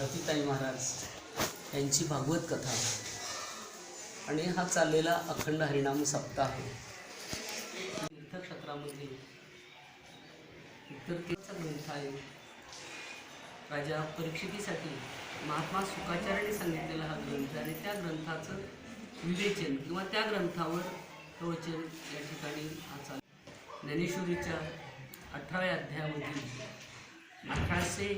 रतिताई महाराज यांची भागवत कथा. आणि हा चाललेला अखंड हरिणाम सप्ताह. तीर्थक्षेत्रामध्ये इतर तीर्थ ग्रंथ आहे राजा परीक्षितीसाठी महात्मा सुखाचार्याने सांगितलेला हा ग्रंथ आणि त्या ग्रंथाचं विवेचन किंवा त्या ग्रंथावर प्रवचन या ठिकाणी हा चाल. ज्ञानेश्वरीच्या अठराव्या अध्यायामधील अठराशे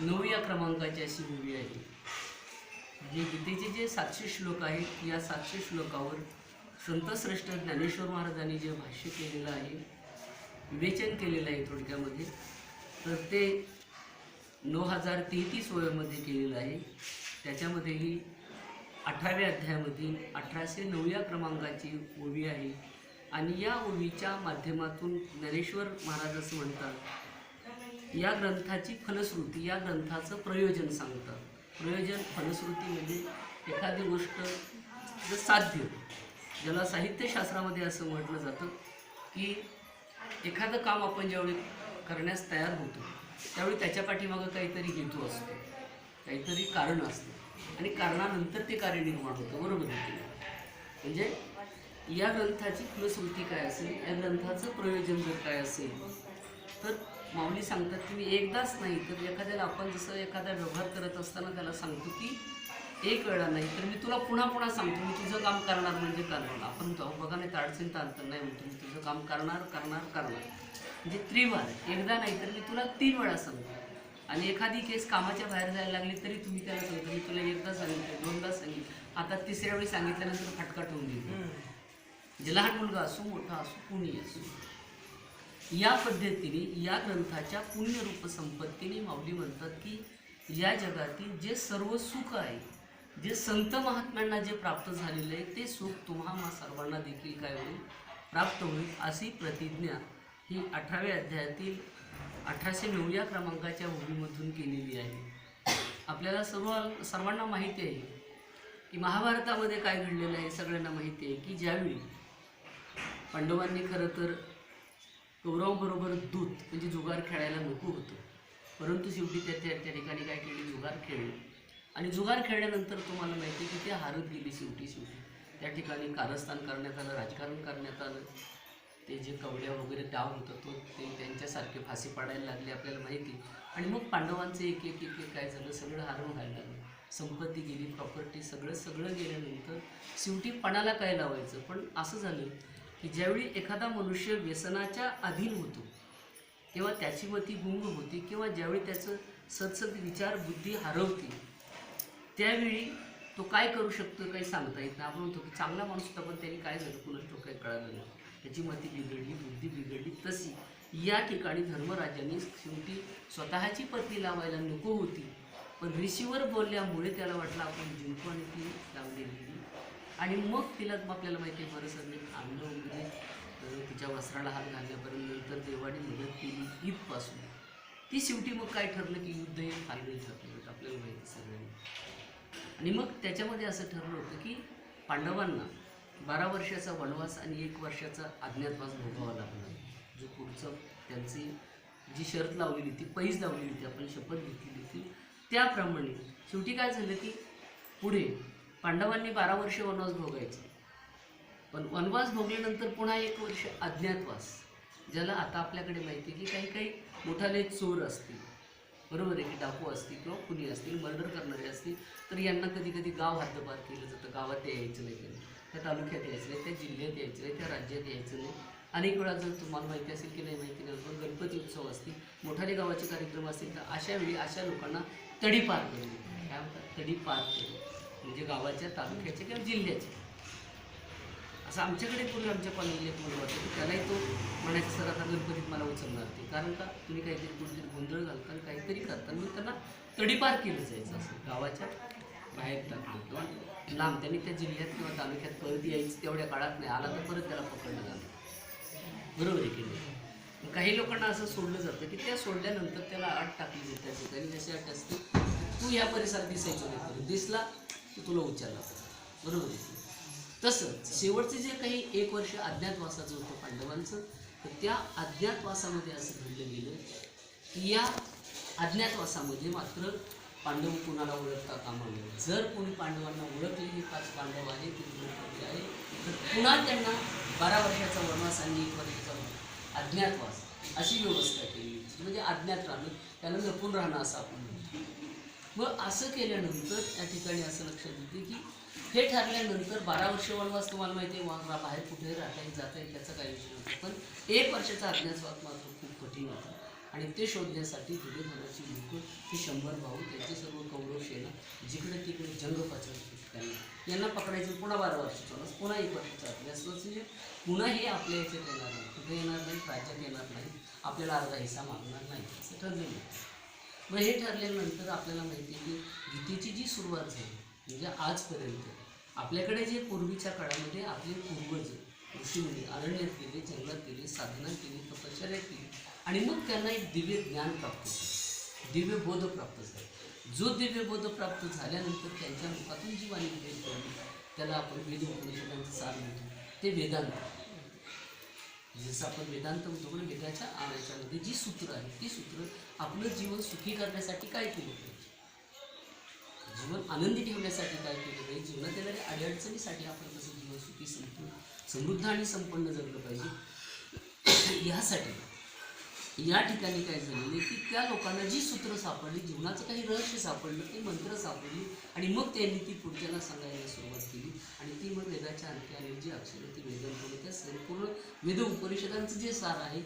नवव्या क्रमांकाची अशी मूवी आहे. जे गीतेचे जे सातशे श्लोक आहेत या सातशे श्लोकावर संतश्रेष्ठ ज्ञानेश्वर महाराजांनी जे भाष्य केलेलं आहे विवेचन केलेलं आहे थोडक्यामध्ये तर ते नऊ हजार तेहतीस वयामध्ये केलेलं आहे. त्याच्यामध्येही अठराव्या अध्यायामधील अठराशे नवव्या क्रमांकाची ओवी आहे. आणि या ओवीच्या माध्यमातून ज्ञानेश्वर महाराज असं म्हणतात या ग्रंथाची फलश्रुती या ग्रंथाचं प्रयोजन सांगतात. प्रयोजन फलश्रुती म्हणजे एखादी गोष्ट जर साध्य ज्याला साहित्यशास्त्रामध्ये असं म्हटलं जातं की एखादं काम आपण ज्यावेळी करण्यास तयार होतो त्यावेळी त्याच्या पाठीमागं काहीतरी हेतू असतो काहीतरी कारण असतं आणि कारणानंतर ते कार्य निर्माण होतं बरोबर म्हणजे या ग्रंथाची फलश्रुती काय असेल या ग्रंथाचं प्रयोजन जर काय असेल तर माऊली सांगतात की मी एकदाच नाही तर एखाद्याला आपण जसं एखादा व्यवहार करत असताना त्याला सांगतो की एक वेळा नाही तर मी तुला पुन्हा पुन्हा सांगतो मी तुझं काम करणार म्हणजे करणार. आपण तो बघा नाही तर अडचणीत अंतर नाही म्हणतो मी तुझं काम करणार करणार करणार. म्हणजे त्रिवार एकदा नाही तर मी तुला तीन वेळा सांगतो. आणि एखादी केस कामाच्या बाहेर जायला लागली तरी तुम्ही त्याला सांगतो मी तुला एकदा सांगितलं दोनदा सांगितलं आता तिसऱ्या वेळी सांगितल्यानंतर फटका ठेवून देतो. म्हणजे लहान मुलगा असो मोठा असो कुणी असो. या पद्धतीने या ग्रंथाच्या पुण्यरूप संपत्तीने माऊली म्हणतात की या जगातील जे सर्व सुख आहे जे संत महात्म्यांना जे प्राप्त झालेलं आहे ते सुख तुम्हा सर्वांना देखील काय होईल? प्राप्त होईल अशी प्रतिज्ञा ही अठराव्या अध्यायातील अठराशे नऊ या क्रमांकाच्या भूमीमधून केलेली आहे. आपल्याला सर्व सर्वांना माहिती आहे की महाभारतामध्ये काय घडलेलं आहे सगळ्यांना माहिती आहे की ज्यावेळी पांडवांनी खरं तर कौरवबरोबर दूत म्हणजे जुगार खेळायला नको होतं. परंतु शेवटी त्या त्या त्या ठिकाणी काय केली? जुगार खेळली. आणि जुगार खेळल्यानंतर तुम्हाला माहिती आहे की ते हारत गेली शेवटी शेवटी. त्या ठिकाणी कारस्थान करण्यात आलं राजकारण करण्यात आलं. ते जे कवड्या वगैरे डाव होतं तो ते त्यांच्यासारखे फाशी पाडायला लागले आपल्याला माहिती आणि मग पांडवांचं एक एक एक एक काय झालं? सगळं हारून व्हायला लागलं. संपत्ती गेली प्रॉपर्टी सगळं सगळं गेल्यानंतर शेवटी पणाला काय लावायचं? पण असं झालं की ज्यावेळी एखादा मनुष्य व्यसनाच्या अधीन होतो तेव्हा त्याची मती गुंग होती किंवा ज्यावेळी त्याचं सत्सद विचार बुद्धी हरवते त्यावेळी तो काय करू शकतो काही सांगता येत नाही. आपण म्हणतो की चांगला माणूस होता पण त्यांनी काय झालं? कुणाच तो काही कळालं नाही. त्याची मती बिघडली बुद्धी बिघडली तशी या ठिकाणी धर्मराजाने शेवटी स्वतःची पत्नी लावायला नको होती. पण ऋषीवर बोलल्यामुळे त्याला वाटलं आपण जिंकू आणि ती लावलेली आणि मग तिला आपल्याला माहिती आहे बरं सरने आणलं म्हणजे तिच्या वस्त्राला हात घालण्यापर्यंत नंतर देवाने मदत केली ईदपासून. ती शेवटी मग काय ठरलं की युद्ध हे फायनल ठरलं आपल्याला माहिती सगळ्यांनी. आणि मग त्याच्यामध्ये असं ठरलं होतं की पांडवांना बारा वर्षाचा वनवास आणि एक वर्षाचा अज्ञातवास भोगावा लागला जो पुढचं त्यांची जी शर्त लावलेली होती पैज लावलेली होती आपण शपथ घेतलेली होती. त्याप्रमाणे शेवटी काय झालं की पुढे पांडवांनी बारा वर्ष वनवास भोगायचे. पण वनवास भोगल्यानंतर पुन्हा एक वर्ष अज्ञातवास ज्याला आता आपल्याकडे माहिती आहे की काही काही मोठाले चोर असतील. बरोबर आहे की डाकू असतील किंवा कुणी असतील मर्डर करणारे असतील तर यांना कधी कधी गाव हद्दपार केलं जातं. गावात यायचं नाही त्यांनी त्या तालुक्यात यायचं नाही त्या जिल्ह्यात यायचं नाही त्या राज्यात यायचं नाही. अनेक वेळा जर तुम्हाला माहिती असेल की नाही माहिती नाही पण गणपती उत्सव असतील मोठाले गावाचे कार्यक्रम असतील तर अशा वेळी अशा लोकांना तडीपार केली काय म्हणतात तडीपार केली म्हणजे गावाच्या तालुक्याचे किंवा जिल्ह्याचे. असं आमच्याकडे पूर्वी आमच्या कॉलेजला एक मुलगा की त्यालाही तो म्हणायचं सर आता गणपतीत मला उचलणार ते कारण का तुम्ही काहीतरी कुठेतरी गोंधळ घालता आणि काहीतरी करता मग त्यांना तडीपार केलं जायचं असं. गावाच्या बाहेर टाकलं किंवा लांब त्यांनी त्या जिल्ह्यात किंवा तालुक्यात परत यायचं तेवढ्या काळात नाही. आला तर परत त्याला पकडलं जाणं बरोबर आहे की नाही? काही लोकांना असं सोडलं जातं की त्या सोडल्यानंतर त्याला आठ टाकली जाते. त्या ठिकाणी जशी आठ असते तू या परिसरात दिसायचं नाही. दिसला की तुला उचलला बरोबर आहे. तसंच शेवटचे जे काही एक वर्ष अज्ञातवासाचं होतं पांडवांचं तर त्या अज्ञातवासामध्ये असं घडलं गेलं की या अज्ञातवासामध्ये मात्र पांडव कुणाला ओळखता कामा नये जर कोणी पांडवांना ओळखले हे पाच पांडव आहे ते द्रौपदी आहे तर पुन्हा त्यांना बारा वर्षाचा वनवास आणि एक वर्षाचा अज्ञातवास अशी व्यवस्था केली म्हणजे अज्ञात राहणं त्याला लपून राहणं असं आपण व असं केल्यानंतर त्या ठिकाणी असं लक्षात येते की हे ठरल्यानंतर बारा वर्ष वनवास तुम्हाला माहिती आहे. वाघरा बाहेर कुठे राहता येईल जाता येईल त्याचा काही विषय नव्हता पण एक वर्षाचा अज्ञासवाद मात्र खूप कठीण होता. आणि ते शोधण्यासाठी दुर्योधनाची लोक ही शंभर भाऊ त्यांचे सर्व कौरव सेना जिकडे तिकडे जंग पचवत त्यांना. यांना पकडायचं पुन्हा बारा वर्षाचा वनवास पुन्हा एक वर्षाचा अभ्यास म्हणजे पुन्हा हे आपल्या याच्यात येणार नाही. कुठे येणार नाही? राज्यात येणार नाही. आपल्याला अर्धा हिस्सा मागणार नाही. असं ठरलेलं आहे. म्हणजे मग हे ठरल्यानंतर आपल्याला माहिती आहे की गीतेची जी सुरुवात झाली म्हणजे आजपर्यंत आपल्याकडे जे पूर्वीच्या काळामध्ये आपले पूर्वज ऋषीमुनी अरण्यात गेले जंगलात गेले साधना केली तपश्चर्या केली आणि मग त्यांना एक दिव्य ज्ञान प्राप्त झालं. दिव्य बोध प्राप्त झाला. जो दिव्य बोध प्राप्त झाल्यानंतर त्यांच्या मुखातून जी वाणी त्याला आपण वेद उपनिषदांचं सार म्हणतो. ते वेदांत. जसं आपण वेदांत म्हणतो पण वेदाच्या आ- याच्यामध्ये जी सूत्र आहे ती सूत्र आपलं जीवन सुखी करण्यासाठी काय केलं पाहिजे? जीवन आनंदी ठेवण्यासाठी काय केलं पाहिजे? जीवनात येणाऱ्या अडीअडचणीसाठी आपण कसं जीवन सुखी संपूर्ण समृद्ध आणि संपन्न जगलं पाहिजे. ह्यासाठी या ठिकाणी काय झालेलं की त्या लोकांना जी सूत्र सापडली जीवनाचं काही रहस्य सापडलं ते मंत्र सापडली आणि मग त्यांनी ती पुढच्याला सांगायला सुरुवात केली. आणि ती मग वेदाच्या आणखी आणि जी अक्षरं ती वेदांपुढे त्या संपूर्ण वेद उपनिषदांचं जे सार आहे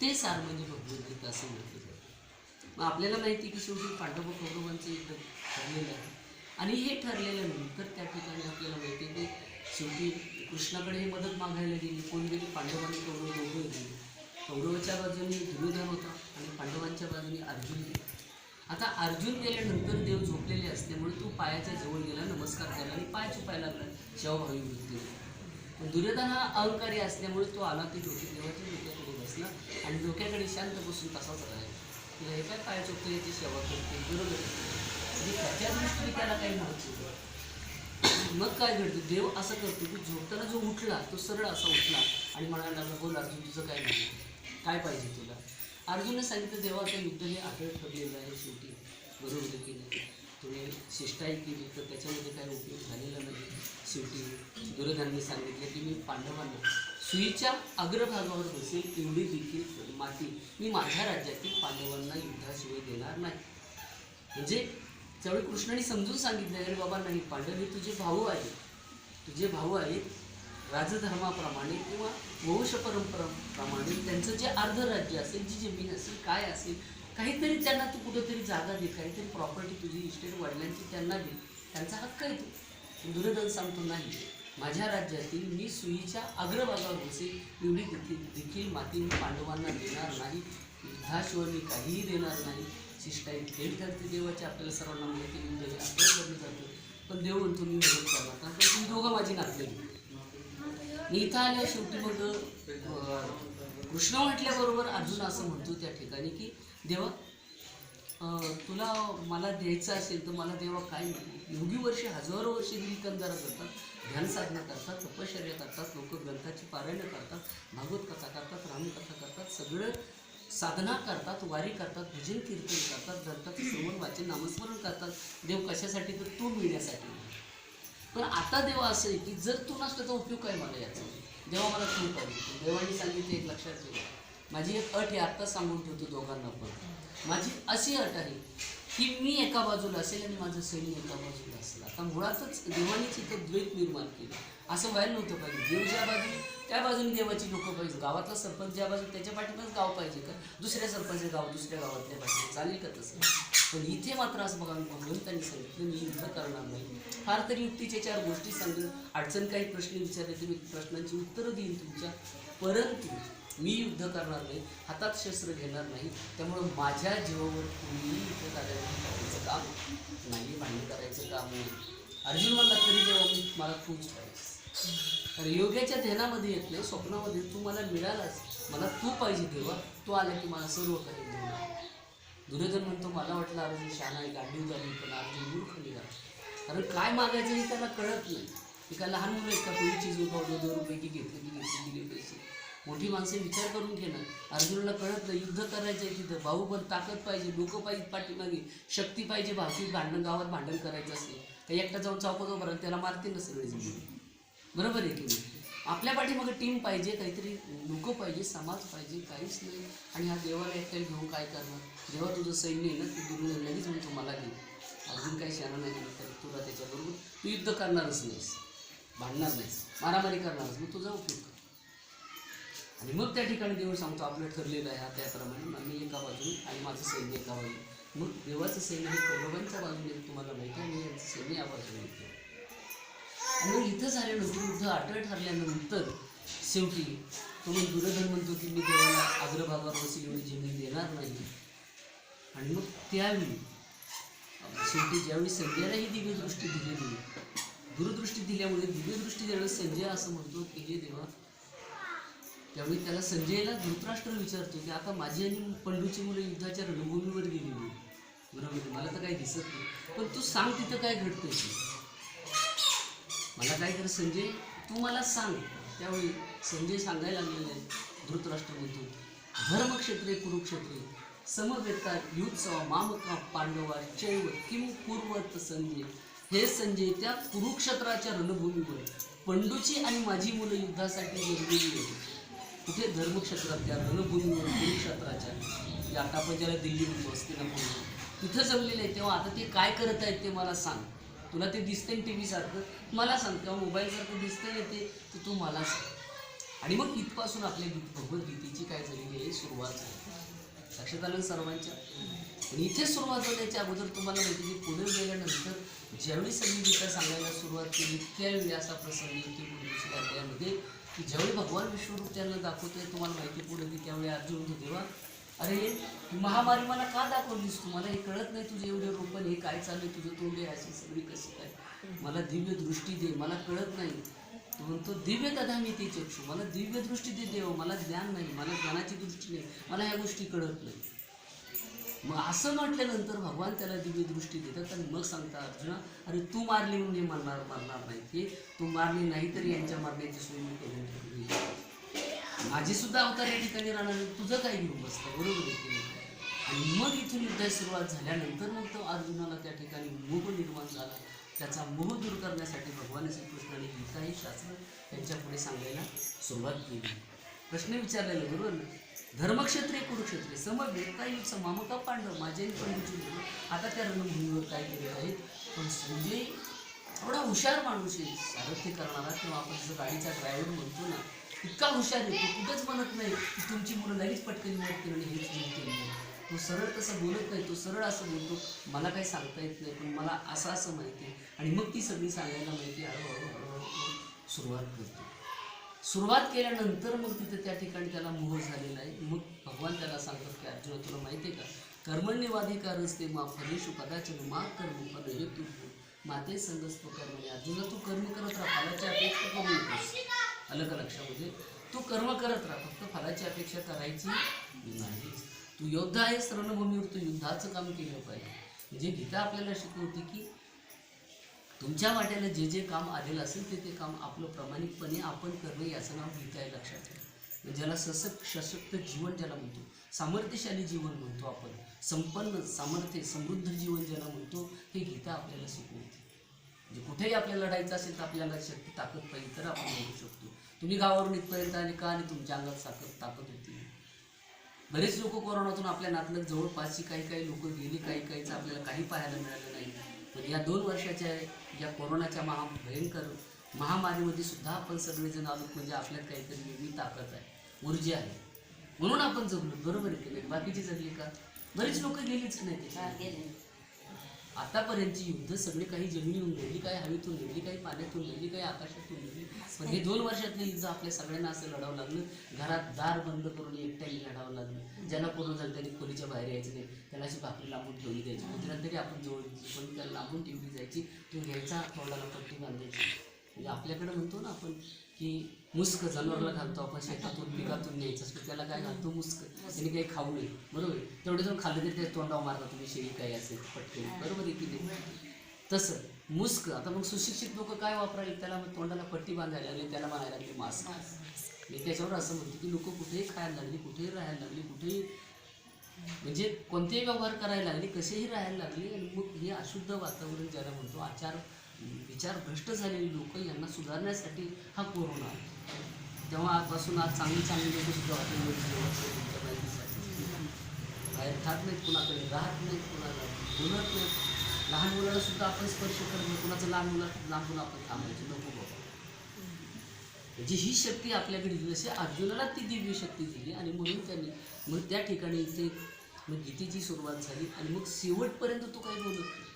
ते सार म्हणजे भगवद्गीता असं म्हटलं जातं. मग आपल्याला माहिती की शेवटी पांडव कौरवांचं युद्ध ठरलेलं आहे. आणि हे ठरलेल्यानंतर त्या ठिकाणी आपल्याला माहिती की शेवटी कृष्णाकडे हे मदत मागायला गेली. कोण गेली? पांडवांनी कौरव दोघं गेली. कौरवाच्या बाजूने दुर्योधन होता आणि पांडवांच्या बाजूने अर्जुन गेला. आता अर्जुन गेल्यानंतर देव झोपलेले असल्यामुळे तो पायाच्या जवळ गेला नमस्कार केला आणि पाय चुपायला लागला. शिवभावी वृत्ती पण दुर्योधन हा अहंकारी असल्यामुळे तो आला ती डोके देवाच्या डोक्याकडे बसला आणि डोक्याकडे शांत बसून तसाच राहिला. तिला हे काय पाय चुकतो याची सेवा करते बरोबर त्याच्या दृष्टीने त्याला काही नव्हतं मग काय घडतं? देव असं करतो की झोपताना जो उठला तो सरळ असा उठला आणि म्हणायला लागला हो बोल अर्जुन तुझं काय नाही? काय पाहिजे तुला? अर्जुनने सांगितलं देवाचं युद्ध हे आठवड ठरलेलं आहे शेवटी. बरोबर की नाही? तुम्ही शिष्टाई केली तर त्याच्यामध्ये काही उपयोग झालेला नाही. शेवटी दुर्धांनी सांगितलं की मी पांडवांना सुईच्या अग्रभागावर बसेल एवढी देखील माती मी माझ्या राज्यातील पांडवांना युद्धाशिवाय देणार नाही. म्हणजे त्यावेळी कृष्णाने समजून सांगितलं अरे बाबा नाही पांडव हे तुझे भाऊ आहेत. तुझे भाऊ आहेत राजधर्माप्रमाणे किंवा वंश परंपरा प्रमाणे त्यांचं जे अर्ध राज्य असेल जी जमीन असेल काय असेल काहीतरी त्यांना तू कुठंतरी जागा दे काहीतरी प्रॉपर्टी तुझी इस्टेट वडिलांची त्यांना दे. त्यांचा हक्क आहे तू. दुर्धन सांगतो नाही. माझ्या राज्यातील मी सुईच्या अग्रभागावर बसेल एवढी देखील देखील माती मी पांडवांना देणार नाही. युद्धाशिवाय मी काहीही देणार नाही. शिष्टाई थेट करते देवाची. आपल्याला सर्वांना माहिती युद्ध आपल्याला करणं जातं. पण देव म्हणतो मी मदत करणार कारण तुम्ही दोघं माझी नातलेली मी इथं आल्या शेवटी मग कृष्ण म्हटल्याबरोबर अर्जुन असं म्हणतो त्या ठिकाणी की देवा तुला मला द्यायचं असेल तर मला देवा काय नको. योगी वर्षे हजारो वर्षे गिरी करतात ध्यान साधना करतात तपश्चर्या करतात लोक ग्रंथाची पारायणं करतात भागवत कथा करतात रामकथा करतात सगळं साधना करतात वारी करतात भजन कीर्तन करतात ग्रंथाचं श्रवण वाचन नामस्मरण करतात. देव कशासाठी तर तू मिळण्यासाठी. पण आता देवा असं आहे की जर तू नसलं तर उपयोग काय मला याचा देवा मला तू पाहिजे देवाने सांगितलं एक लक्षात ठेवा. माझी एक अट आहे आत्ता सांगून ठेवतो दोघांना पण. माझी अशी अट आहे की मी एका बाजूला असेल आणि माझं सैन्य एका बाजूला असेल. आता मुळातच देवानेच इथं द्वैत निर्माण केलं. असं व्हायला नव्हतं पाहिजे. देव ज्या बाजूने त्या बाजूने देवाची लोकं पाहिजे. गावातला सरपंच ज्या बाजू त्याच्या पाठीमागच गाव पाहिजे का? दुसऱ्या सरपंच गाव दुसऱ्या गावातल्या पाहिजे चालेल का तसं? पण इथे मात्र असं बघा त्यांनी सांगितलं मी युद्ध करणार नाही. फार तरी युक्तीच्या चार गोष्टी सांगून अडचण काही प्रश्न विचारले तुम्ही प्रश्नांची उत्तरं देईन तुमच्या. परंतु मी युद्ध करणार नाही हातात शस्त्र घेणार नाही त्यामुळं माझ्या जीवावर कुणीही युद्ध करायचं करायचं काम नाही भांडण करायचं काम नाही अर्जुन म्हणला तरी जेव्हा मी मला तूच पाहिजे तर योग्याच्या ध्यानामध्ये येत नाही स्वप्नामध्ये तू मला मिळालास मला तू पाहिजे तेव्हा तू आला की मला सर्व काही देणार दुर्योधन म्हणतो मला वाटलं अर्जुन शहाणा आहे गांडीव झाली पण अर्जुन मूर्ख निघाला. कारण काय मागायचं हे त्याला कळत नाही. एका लहान मुलं एका कोणी चीज उभावलं दोन रुपये की घेतली की घेतली दिले पैसे मोठी माणसं विचार करून घेणं. अर्जुनाला कळत नाही युद्ध करायचं आहे तिथं. भाऊ पण ताकद पाहिजे लोक पाहिजे पाठीमागे. शक्ती पाहिजे भाषी भांडण गावात भांडण करायचं असेल तर एकटा जाऊन चौकात बरं त्याला मारतील ना सगळे जण. बरोबर आहे की नाही? आपल्या पाठीमागे टीम पाहिजे काहीतरी लोक पाहिजे समाज पाहिजे काहीच नाही. आणि हा देवाला एकट्याला घेऊन काय करणार? जेव्हा तुझं सैन्य आहे ना तू दुर्योधन लगेच म्हणतो तुम्हाला घे अजून काही शाणा नाही तर तुला त्याच्याबरोबर. तू युद्ध करणारच नाहीस. भांडणार नाहीस. मारामारी करणारच. मग तुझा उपयोग कर. आणि मग त्या ठिकाणी देव सांगतो आपलं ठरलेलं आहे हा त्याप्रमाणे मी एका बाजूने आणि माझं सैन्य एका बाजूने. मग देवाचं सैन्य हे कौरवांच्या बाजूने तुम्हाला माहिती आहे मी यांचं सैन्य या बाजूने येतं आणि मग इथं झाल्यानंतर युद्ध अटळ ठरल्यानंतर शेवटी तो मग दुर्योधन म्हणतो की मी देवाला अग्रभागावर बसेल एवढी जमीन देणार नाही. आणि मग त्यावेळी शेवटी ज्यावेळी संजयाला ही दिव्यदृष्टी दिलेली दूरदृष्टी दिल्यामुळे दिव्यदृष्टी देणं संजय असं म्हणतो की हे देवा त्यावेळी त्याला संजयला धृतराष्ट्र विचारतो की आता माझी आणि पंडूची मुलं युद्धाच्या रणभूमीवर गेलेली बरोबर मला तर काही दिसत नाही. पण तू सांग तिथं काय घडतंय मला काय कर संजय तू मला सांग. त्यावेळी संजय सांगायला लागलेले आहे धृतराष्ट्र म्हणतो धर्मक्षेत्रे कुरुक्षेत्रे समवेता युत्सव मामका पांडवा चैव किम पूर्वत संजय. हे संजय त्या कुरुक्षेत्राच्या रणभूमीवर पंडूची आणि माझी मुलं युद्धासाठी गेलेली होती कुठे धर्मक्षेत्रात त्या रणभूमीवर कुरुक्षेत्राच्या आता आपण ज्याला दिल्ली म्हणतो असते तिथं जमलेलं आहे तेव्हा आता ते काय करत आहेत ते मला सांग. तुला ते दिसतंय टी व्हीसारखं मला सांग किंवा मोबाईलसारखं दिसतंय ते तर तू मला सांग. आणि मग इथपासून आपल्या गीत भगवद्गीतेची काय झालेली आहे सुरुवात झाली. लक्षात आलं सर्वांच्या? आणि इथे सुरुवात होण्याच्या अगोदर तुम्हाला माहिती की पुढे गेल्यानंतर ज्यावेळी सगळी गीता सांगायला सुरुवात केली त्यावेळी असा प्रसंग येतो पुढे दुसऱ्या की ज्यावेळी भगवान विश्वरूप त्यांना दाखवतोय तुम्हाला माहिती पुढे की त्यावेळी अर्जुन होतो देवा अरे महामारी मला का दाखवलीस तू? मला हे कळत नाही तुझे एवढे रोपण हे काय चाललंय तुझं तोंड आहे अशी सगळी कशी काय? मला दिव्य दृष्टी दे मला कळत नाही. तो म्हणतो दिव्य कदा मी ते चक्षु मला दिव्य दृष्टी दे देव मला ज्ञान नाही मला ज्ञानाची दृष्टी नाही मला ह्या गोष्टी कळत नाही. मग असं म्हटल्यानंतर भगवान त्याला दिव्य दृष्टी देतात आणि मग सांगता अर्जुना अरे तू मारली म्हणून हे मारणार मारणार नाही ते तू मारली नाही तरी यांच्या मारण्याची सोय मी करून ठेवली माझी सुद्धा अवतार या ठिकाणी राहणार तुझं काय घेऊन बसतं? बरोबर आहे आणि मग इथून युद्धाची सुरुवात झाल्यानंतर मग तो अर्जुनाला त्या ठिकाणी मोह निर्माण झाला. त्याचा मोह दूर करण्यासाठी भगवान श्रीकृष्णाने गीता हे शास्त्र त्यांच्या पुढे सांगायला सुरुवात केली. प्रश्न विचारलेला बरोबर ना? धर्मक्षेत्रे कुरुक्षेत्रे समवेता युग समामका पांडव माझे पंडितजी आता त्या रणभूमीवर काय केले आहेत पण संजय एवढा हुशार माणूस आहे सारथ्य करणारा किंवा आपण जसं गाडीचा ड्रायव्हर म्हणतो ना इतका हुशार आहे तो कुठंच म्हणत नाही की तुमची मुलं लगेच पटकन मदत करणं हेच नाही तो सरळ तसं बोलत नाही तो सरळ असं बोलतो मला काही सांगता येत नाही पण मला असं असं माहिती आहे आणि मग ती सगळी सांगायला माहिती हळूहळू हळूहळू सुरुवात करतो सुरुवात केल्यानंतर मग तिथे त्या ठिकाणी त्याला मोह झालेला आहे. मग भगवान त्याला सांगतात की अर्जुन तुला माहिती आहे का? कर्मण्यवाधिकार असते मा फलेशु कदाचित मा कर्म फल हे तू माते संगस्त कर्म अर्जुना तू कर्म करत राहा. फलाची अपेक्षा करू नकोस आलं का लक्षामध्ये तू कर्म करत राहा. फक्त फलाची अपेक्षा करायची नाही. तू योद्धा आहेस. रणभूमीवर तू युद्धाचं काम केलं पाहिजे. म्हणजे गीता आपल्याला शिकवते की तुमच्या वाट्याला जे जे काम आलेलं असेल ते ते काम आपलं प्रामाणिकपणे आपण करणं याचं नाव गीता आहे लक्षात ठेवा. म्हणजे ज्याला सशक्त सशक्त जीवन ज्याला म्हणतो सामर्थ्यशाली जीवन म्हणतो आपण संपन्न सामर्थ्य समृद्ध जीवन ज्याला म्हणतो हे गीता आपल्याला शिकवते. म्हणजे कुठेही आपल्याला लढायचं असेल तर आपल्याला शक्ती ताकद पाहिजे तर आपण लढू शकतो. तुम्ही गावावरून इथपर्यंत आले का आणि तुमच्या अंगात साखर ताकद होती? बरेच लोक कोरोनातून आपल्या नातलं जवळपासची काही काही लोक गेली काही काहीचं आपल्याला काही पाहायला मिळालं नाही. पण या दोन वर्षाच्या या कोरोनाच्या महा भयंकर महामारीमध्ये सुद्धा आपण सगळेजण आलो म्हणजे आपल्यात काहीतरी वेगळी ताकद आहे ऊर्जा आहे. म्हणून आपण जगलो. बरोबर आहे की नाही? बाकीची जगली का? बरीच लोक गेलीच नाही त्याच्यात. आतापर्यंतची युद्ध सगळे काही जमिनीहून घडली काही हवेतून घडली काही पाण्यातून घडली काही आकाशातून घडली पण हे दोन वर्षातलं युद्ध आपल्या सगळ्यांना असं लढावं लागलं घरात दार बंद करून एकट्याही लढावं लागलं. ज्यांना कोरोना झालं त्यांनी खोलीच्या बाहेर यायचं नाही. त्याला अशी भाकरी लांबून ठेवली द्यायची कुत्र्यात तरी आपण जवळ पण त्याला लांबून ठेवली जायची. तो घ्यायचा तोंडाला पट्टी बांधायची. म्हणजे आपल्याकडे म्हणतो ना आपण की मुस्क जनावरला घालतो आपण शेतातून पिकातून न्यायचं असतो. त्याला काय घालतो? मुस्क. त्याने काही खाऊ नये. बरोबर? आहे? तेवढे जाऊन खाल्लं तरी त्या तोंडावर मारता तुम्ही शेळी काही असेल पटकन बरोबर आहे की नाही? तसं. मुस्क. आता मग सुशिक्षित लोक काय वापरायला त्याला मग तोंडाला पट्टी बांधायला लागली त्याला म्हणायला लागली मास्क. मी त्याच्यावर असं म्हणतो की लोक कुठेही खायला लागली कुठेही राहायला लागली कुठेही म्हणजे कोणतेही व्यवहार करायला लागले कसेही राहायला लागले आणि मग हे अशुद्ध वातावरण ज्याला म्हणतो आचार विचार भ्रष्ट झालेली लोक यांना सुधारण्यासाठी हा कोरोना आला. तेव्हापासून आज चांगली चांगली लोक सुद्धा बाहेर खात नाहीत कुणाकडे राहत नाहीत कुणाला बोलत नाहीत. लहान मुलाला सुद्धा आपण स्पर्श करणं कुणाचं लहान मुला लांबून आपण थांबायचं नको बाबा. म्हणजे ही शक्ती आपल्याकडे दिली. जशी अर्जुनाला ती दिव्य शक्ती दिली आणि म्हणून त्यांनी मग त्या ठिकाणी ते मग गीतेची सुरुवात झाली आणि मग शेवटपर्यंत तो काही बोलत नाही.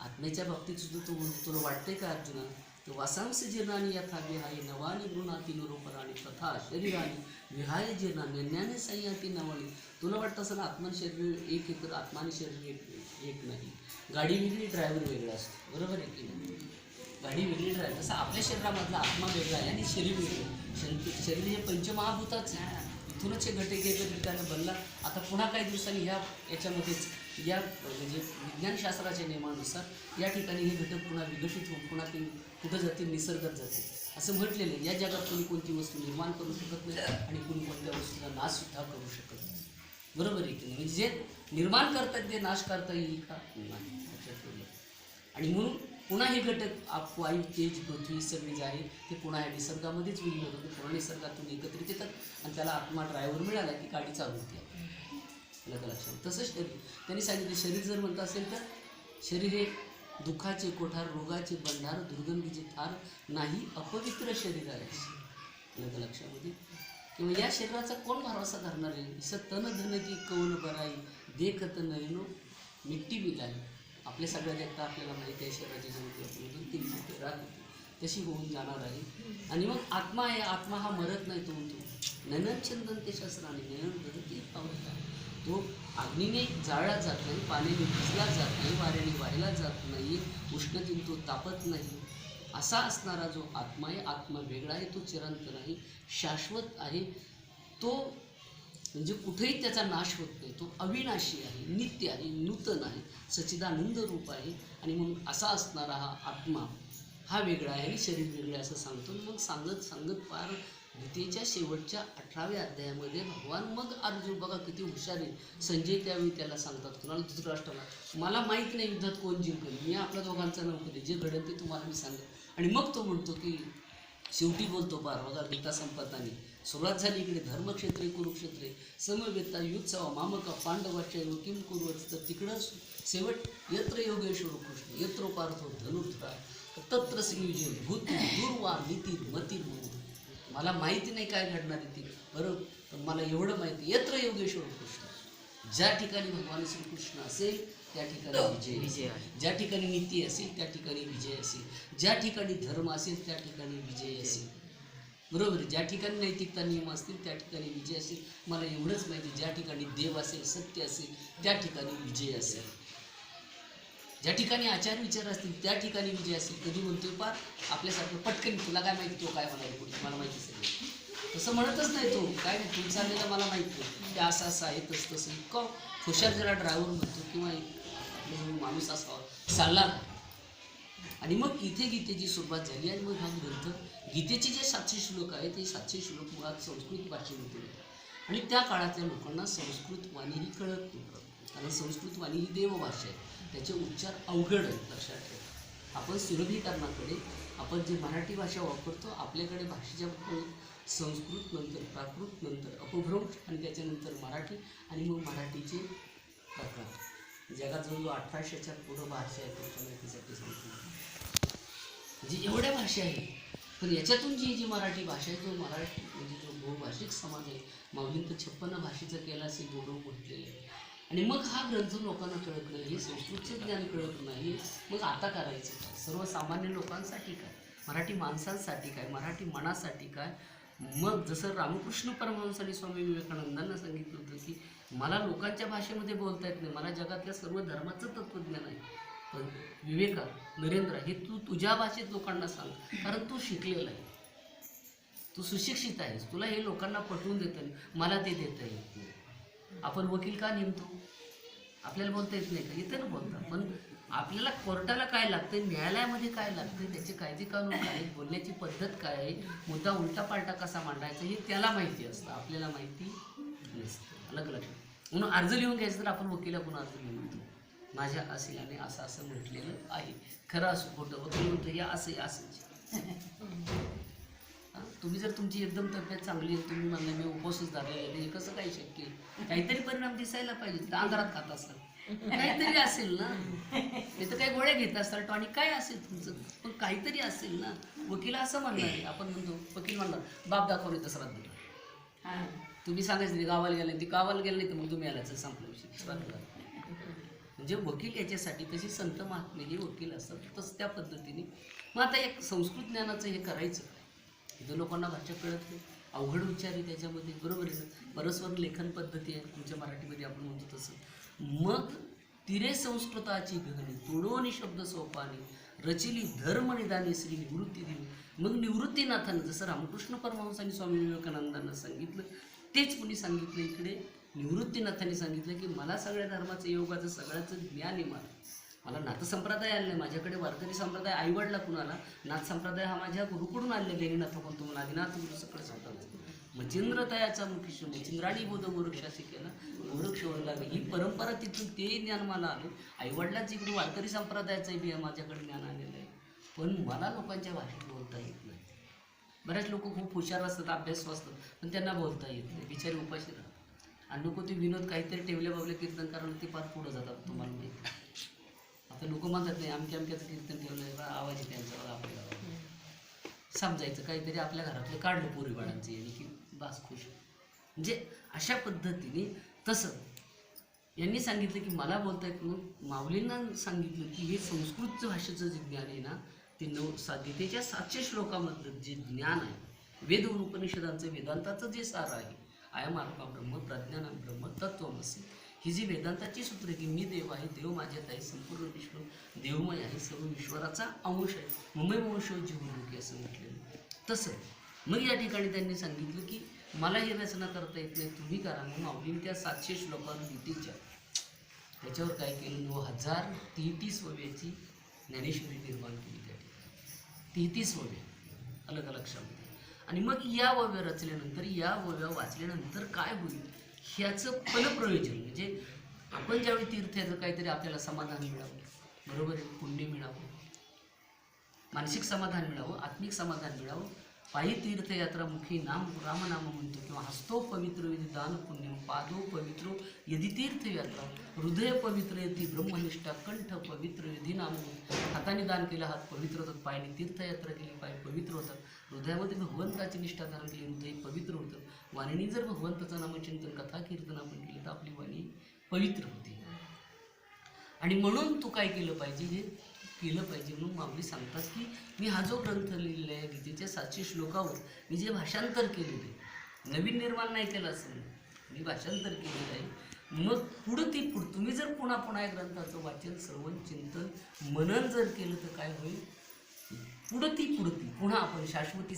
आत्म्याच्या बाबतीत सुद्धा तो बोलतो तुला वाटतंय का अर्जुना? तर वासांस जीर्णानी यथा विहाय नवानी गृणाती निरूपराणी तथा शरीराने विहाय जीर्णा ज्ञाने संयाती नवानी. तुला वाटतं असं आत्मा शरीर एक एकत्र तर शरीर एक एक नाही. गाडी वेगळी ड्रायव्हर वेगळा असतो. बरोबर आहे की नाही? गाडी वेगळी ड्रायव्हर असं आपल्या शरीरामधला आत्मा वेगळा आहे आणि शरीर वेगळं शरीर शरीर हे पंचमहाभूताच आहे. इथूनच हे घटक एकत्रित त्यानं बनला. आता पुन्हा काही दिवसांनी ह्या याच्यामध्येच या म्हणजे विज्ञानशास्त्राच्या नियमानुसार या ठिकाणी हे घटक पुन्हा विघटित होऊन पुन्हा ते कुठं जातील? निसर्गात जातील. असं म्हटलेलं आहे. या जगात कोणी कोणती वस्तू निर्माण करू शकत नाही आणि कोणी कोणत्या वस्तूचा नाशसुद्धा करू शकत नाही. बरोबर आहे की म्हणजे जे निर्माण करतात ते नाश करता येईल का? नाही. लक्षात ठेवलं. आणि म्हणून पुन्हा हे घटक आप वायू तेज पृथ्वी सगळे जे आहे ते पुन्हा या निसर्गामध्येच विलीन होतं ते पुन्हा निसर्गातून एकत्रित येतात आणि त्याला आत्मा ड्रायव्हर मिळाला की गाडी चालू होती. आपलं लक्षात. तसंच शरीर. त्यांनी सांगितलं शरीर जर म्हणत असेल तर शरीर हे दुःखाचे कोठार रोगाचे बंधार दुर्गंधीचे थार नाही अपवित्र शरीर आहे. लक्षामध्ये किंवा या शरीराचा कोण भरोसा धरणार आहे? इस तन धन की कौल बराई देखत नयनो मिट्टी बिलाई आपल्या सगळ्यात एकदा आपल्याला माहिती आहे शरीराची जवळ तीन मिनिटं राहत तशी होऊन जाणार आहे. आणि मग आत्मा आहे आत्मा हा मरत नाही तो म्हणतो. नयनचंदन ते शस्त्राने नयन धरती पावता. तो अग्नीने जाळला जात नाही पाण्याने भिजला जात नाही वाऱ्याने वाहिला जात नाही उष्णतेने तो तापत नाही. असा असणारा जो आत्मा आहे आत्मा वेगळा आहे तो चिरंतन नाही शाश्वत आहे. तो म्हणजे कुठेही त्याचा नाश होत नाही. तो अविनाशी आहे नित्य आहे नूतन आहे सचिदानंद रूप आहे. आणि म्हणून असा असणारा हा आत्मा हा वेगळा आहे आणि शरीर वेगळे असं सांगतो. मग सांगत सांगत फार गीतेच्या शेवटच्या अठराव्या अध्यायामध्ये भगवान मग अर्जुन बघा किती हुशार आहे. संजय त्यावेळी त्याला सांगतात कुणाला धृतराष्ट्राला मला माहीत नाही युद्धात कोण जिंकेल. मी आपल्या दोघांचं नाव केले जे घडेल ते तुम्हाला मी सांगेल आणि मग तो म्हणतो की शेवटी बोलतो पार बघा गीता संपतानी सुरुवात झाली इकडे धर्मक्षेत्रे कुरुक्षेत्रे समवेता युत्सव मामका पांडवाच्या किम कुरुवत तर तिकडं शेवट यत्र योगेश्वर कृष्ण यत्र पार्थो धनुर्धरा तत्र संयोजन भूत दुर्वा नीती मती मला माहिती नाही काय घडणार आहे ती. बरोबर? पण मला एवढं माहिती. यत्र योगेश्वर कृष्ण. ज्या ठिकाणी भगवान श्रीकृष्ण असेल त्या ठिकाणी विजय विजय आहे. ज्या ठिकाणी नीती असेल त्या ठिकाणी विजय असेल. ज्या ठिकाणी धर्म असेल त्या ठिकाणी विजय. असेल. बरोबर. ज्या ठिकाणी नैतिकता नियम असतील त्या ठिकाणी विजय असेल. मला एवढंच माहिती. ज्या ठिकाणी देव असेल सत्य असेल त्या ठिकाणी विजय असेल. ज्या ठिकाणी आचार विचार असतील त्या ठिकाणी विजय असेल कधी म्हणतोय पार आपल्यासारखं पटकन तुला काय माहिती तो काय म्हणाले पुढे? मला माहिती सगळं. तसं म्हणतच नाही तो. काय नाही, तुम्ही चाललेला मला माहीत नाही ते असं असं आहे तसं तसं इतकं हुशार जरा ड्रायव्हर म्हणतो किंवा एक माणूस असावा. चालला आणि मग इथे गीतेची सुरुवात झाली आणि मग हा ग्रंथ गीतेचे जे सातशे श्लोक आहे ते सातशे श्लोक मुळात संस्कृत भाषेमध्ये होते आणि त्या काळातल्या लोकांना संस्कृत वाणी ही कळत नव्हतं कारण संस्कृत वाणी ही देवभाषा आहे. त्याचे उच्चार अवघड आहेत लक्षात ठेवा. आपण सुलभीकरणाकडे आपण जे मराठी भाषा वापरतो आपल्याकडे भाषेच्या संस्कृत नंतर प्राकृत नंतर अपभ्रंश आणि त्याच्यानंतर मराठी आणि मग मराठीचे प्रकार. जगात जवळजवळ अठराशेच्या पुढं भाषा आहे माहितीसाठी सांगतो. जी एवढ्या भाषा आहे पण याच्यातून जी जी मराठी भाषा आहे तो मराठी म्हणजे जो बहुभाषिक समाज आहे माऊलींनी तर छप्पन्न भाषेचं केलं असे गौरव म्हटलेले आहे. आणि मग हा ग्रंथ लोकांना कळत नाही हे संस्कृतचं ज्ञान कळत नाही. मग आता करायचं काय? सर्वसामान्य लोकांसाठी काय? मराठी माणसांसाठी काय? मराठी मनासाठी काय? मग जसं रामकृष्ण परमहंसाने स्वामी विवेकानंदांना सांगितलं होतं की मला लोकांच्या भाषेमध्ये बोलता येत नाही मला जगातल्या सर्व धर्माचं तत्त्वज्ञान आहे. पण विवेका नरेंद्र हे तू तुझ्या भाषेत लोकांना सांग कारण तू शिकलेला आहे. तू सुशिक्षित आहेस तुला हे लोकांना पटवून देता येईल मला ते देता येत नाही. आपण वकील का नेमतो? आपल्याला बोलता येत नाही का? येते ना पण आपल्याला कोर्टाला काय लागतं न्यायालयामध्ये काय लागतं त्याचे कायदे कानून काय बोलण्याची पद्धत काय आहे? मुद्दा उलटा पालटा कसा मांडायचा? हे त्याला माहिती असतं. आपल्याला माहिती नसतं. अलग अलग. म्हणून अर्ज लिहून घ्यायचं तर आपण वकिलाकडून अर्ज लिहून घेतो. माझ्या असे आणि असं असं म्हटलेलं आहे. खरं असं खोटं वकील म्हणतो या असं असं. तुम्ही जर तुमची एकदम तब्येत चांगली आहे तुम्ही म्हणलं मी उपवासच धरलेला हे कसं काय शक्य आहे? काहीतरी परिणाम दिसायला पाहिजे तर अंधारात खात असाल. काहीतरी असेल ना? ते तर काही गोळ्या घेत असतात आणि काय असेल तुमचं? पण काहीतरी असेल ना? वकील असं म्हणणार आहे. आपण म्हणतो वकील म्हणणार बाप दाखवले तर श्राद्ध तुम्ही सांगायचं नाही गावाला गेले ती गावाला गेले नाही तर मग तुम्ही आलाच संपला विषय. श्राद्ध. झालं. म्हणजे वकील याच्यासाठी तशी संत महात्मे हे वकील असतात तसं त्या पद्धतीने. मग आता एक संस्कृत ज्ञानाचं हे करायचं. इथं लोकांना भाषा कळत नाही. अवघड विचार आहे त्याच्यामध्ये. बरोबर आहे ना? परस्पर लेखन पद्धती आहे तुमच्या मराठीमध्ये आपण म्हणतो तसं. मग तिरे संस्कृताची गहनी तुडोनी शब्द सोपाने रचिली धर्म निदानी श्री निवृत्ती दिली मग निवृत्तीनाथानं जसं रामकृष्ण परमहंसांनी स्वामी विवेकानंदांना सांगितलं तेच कुणी सांगितलं इकडे? निवृत्तीनाथांनी सांगितलं की मला सगळ्या धर्माचं योगाचं सगळ्याचं ज्ञान आहे मला. मला नाथसंप्रदाय आले नाही. माझ्याकडे वारकरी संप्रदाय आईवडला कुणाला नाथ संप्रदाय हा माझ्या गुरुकडून आलेले आहे. नाथ पण तुम्हाला आदिनाथ गुरु सगळं सांगतात मचिंद्र तयाचा मुखीश मचिंद्राणी बोध गोरक्षाशी केला. गोरक्ष लागले. ही परंपरा तिथून ते ज्ञान मला आलं. आईवडलाच इकडे वारकरी संप्रदायाचं बी माझ्याकडे ज्ञान आलेलं आहे. पण मला लोकांच्या भाषेत बोलता येत नाही. बऱ्याच लोक खूप हुशार असतात अभ्यास असतात पण त्यांना बोलता येत नाही. बिचारी उपाशी राहतात. आणि लोक ते विनोद काहीतरी ठेवले बाबले कीर्तन कारण ते फार पुढं जातात तुम्हाला माहिती आता लोक म्हणतात नाही आमच्या अमक्याचं कीर्तन ठेवलं आहे बा आवाज आहे त्यांचा बघा आपल्या गावात. समजायचं काहीतरी आपल्या घरातलं काढलं पोरी बाळांचे आणि की बास खुश. म्हणजे अशा पद्धतीने तसं. यांनी सांगितलं की मला बोलता येत मग माऊलींना सांगितलं की हे संस्कृत भाषेचं जे ज्ञान आहे ना ते नव सा गीतेच्या सातशे श्लोकामधलं जे ज्ञान आहे वेद उपनिषदांचं वेदांताचं जे सार आहे आयम आत्मा ब्रह्म प्रज्ञान ब्रह्म तत्वमसी ही जी वेदांताची सूत्र आहे की मी देव आहे देव माझ्यात आहे संपूर्ण विश्व देवमय आहे सर्व ईश्वराचा अंश आहे. मुंबई वंश जीवनमुखी असं म्हटलेलं तसं मग या ठिकाणी त्यांनी सांगितलं की मला ही रचना करता येत नाही तुम्ही करा. म्हणून माऊलीने त्या सातशे श्लोकांना गीतेच्या त्याच्यावर काय केलं? नऊ हजार तेहतीस वव्याची ज्ञानेश्वरी निर्माण केली त्या ठिकाणी. तेहतीस वव्य अलग अलग शब्द आणि मग या वव्या रचल्यानंतर या वव्या वाचल्यानंतर काय होईल? ह्याचं फलप्रयोजन म्हणजे आपण ज्यावेळी तीर्थयाचं काहीतरी आपल्याला समाधान मिळावं बरोबर? आहे पुण्य मिळावं मानसिक समाधान मिळावं आत्मिक समाधान मिळावं पायी तीर्थयात्रा मुखी नाम रामनाम म्हणतो किंवा हस्तो पवित्र यदि दान पुण्यम पादो पवित्र यदि तीर्थयात्रा हृदय पवित्र यदि ब्रह्मनिष्ठा कंठ पवित्र यदि नाम हाताने दान केला हात पवित्र होतात पायाने तीर्थयात्रा केली पाय पवित्र होतात। हृदयामध्ये भगवंताची निष्ठा धारण केली हृदय पवित्र होतं। वाणीने जर भगवंताचं नामचिंतन कथा कीर्तन आपण केलं तर आपली वाणी पवित्र होते. आणि म्हणून तू काय केलं पाहिजे? हे केलं पाहिजे म्हणून माऊली सांगतात की मी हा जो ग्रंथ लिहिलेला आहे गीतेच्या सातशे श्लोकावर मी जे भाषांतर केलेलं आहे नवीन निर्माण नाही केलं असं मी भाषांतर केलेलं आहे मग पुढं ती पुढं तुम्ही जर पुन्हा पुन्हा या ग्रंथाचं वाचन श्रवण चिंतन मनन जर केलं तर काय होईल? पुढं ती पुढती पुन्हा आपण शाश्वती